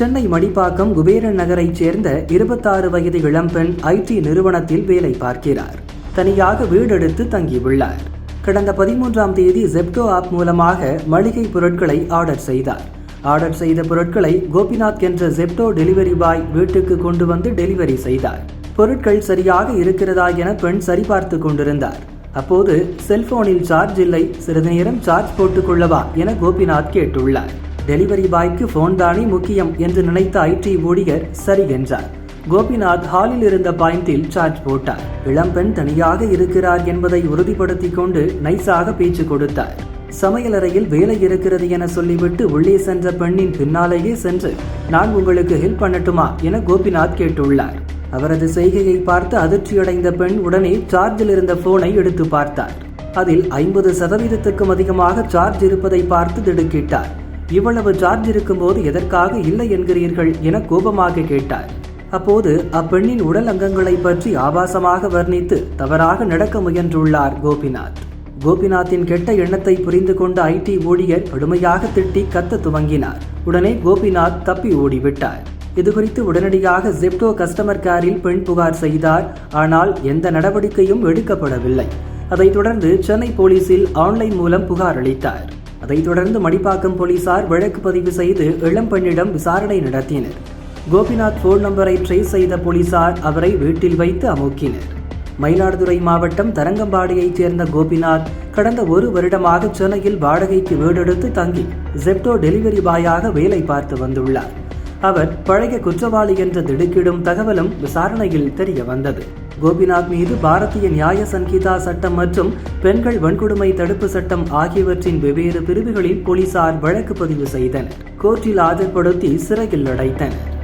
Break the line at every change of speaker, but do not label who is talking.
சென்னை மணிப்பாக்கம் குபேரன் நகரைச் சேர்ந்த இருபத்தாறு வயது இளம்பெண் ஐடி நிறுவனத்தில் வேலை பார்க்கிறார். தனியாக வீடெடுத்து தங்கியுள்ளார். கடந்த பதிமூன்றாம் தேதி ஜெப்டோ ஆப் மூலமாக மளிகை பொருட்களை ஆர்டர் செய்தார். ஆர்டர் செய்த பொருட்களை கோபிநாத் என்ற ஜெப்டோ டெலிவரி பாய் வீட்டுக்கு கொண்டு வந்து டெலிவரி செய்தார். பொருட்கள் சரியாக இருக்கிறதா என பெண் சரிபார்த்து கொண்டிருந்தார். அப்போது செல்போனில் சார்ஜ் இல்லை சிறிது நேரம் சார்ஜ் போட்டுக் கொள்ளவா என கோபிநாத் கேட்டுள்ளார். டெலிவரி பாய்க்கு ஃபோன் தானே முக்கியம் என்று நினைத்த ஐடி ஊழியர் சரி என்றார். கோபிநாத் ஹாலில் இருந்த பாயிண்டில் சார்ஜ் போட்டார். இளம்பெண் தனியாக இருக்கிறார் என்பதை உறுதிப்படுத்திக் கொண்டு நைஸாக பேச்சு கொடுத்தார். சமையலறையில் வேலை இருக்கிறது என சொல்லிவிட்டு உள்ளே சென்ற பெண்ணின் பின்னாலேயே சென்று நான் உங்களுக்கு ஹெல்ப் பண்ணட்டுமா? என கோபிநாத் கேட்டுள்ளார். அவரது செய்கையை பார்த்து அதிர்ச்சியடைந்த பெண் உடனே சார்ஜில் இருந்த போனை எடுத்து பார்த்தார். அதில் ஐம்பது சதவீதத்துக்கும் அதிகமாக சார்ஜ் இருப்பதை பார்த்து திடுக்கிட்டார். இவ்வளவு சார்ஜ் இருக்கும்போது எதற்காக இல்லை என்கிறீர்கள் என கோபமாக கேட்டார். அப்போது அப்பெண்ணின் உடல் அங்கங்களை பற்றி ஆபாசமாக வர்ணித்து தவறாக நடக்க முயன்றுள்ளார் கோபிநாத். கோபிநாத்தின் கெட்ட எண்ணத்தை புரிந்து கொண்ட ஐடி ஊழியர் கடுமையாக திட்டி கத்த துவங்கினார். உடனே கோபிநாத் தப்பி ஓடிவிட்டார். இதுகுறித்து உடனடியாக ஜெப்டோ கஸ்டமர் கேரில் பெண் புகார் செய்தார். ஆனால் எந்த நடவடிக்கையும் எடுக்கப்படவில்லை. அதைத் தொடர்ந்து சென்னை போலீசில் ஆன்லைன் மூலம் புகார் அளித்தார். அதைத் தொடர்ந்து மடிப்பாக்கம் போலீசார் வழக்கு பதிவு செய்து இளம்பெண்ணிடம் விசாரணை நடத்தினர். கோபிநாத் போன் நம்பரை ட்ரேஸ் செய்த போலீசார் அவரை வீட்டில் வைத்து அமுக்கினர். மயிலாடுதுறை மாவட்டம் தரங்கம்பாடியைச் சேர்ந்த கோபிநாத் கடந்த ஒரு வருடமாக சென்னையில் வாடகைக்கு வீடெடுத்து தங்கி ஜெப்டோ டெலிவரி பாயாக வேலை பார்த்து வந்துள்ளார். அவர் பழைய குற்றவாளி என்ற திடுக்கிடும் தகவலும் விசாரணையில் தெரிய வந்தது. கோபிநாத் மீது பாரதிய நியாய சங்கீதா சட்டம் மற்றும் பெண்கள் வன்கொடுமை தடுப்பு சட்டம் ஆகியவற்றின் வெவ்வேறு பிரிவுகளில் போலீசார் வழக்கு பதிவு செய்தனர். கோர்ட்டில் ஆஜர்படுத்தி சிறையில் அடைத்தனர்.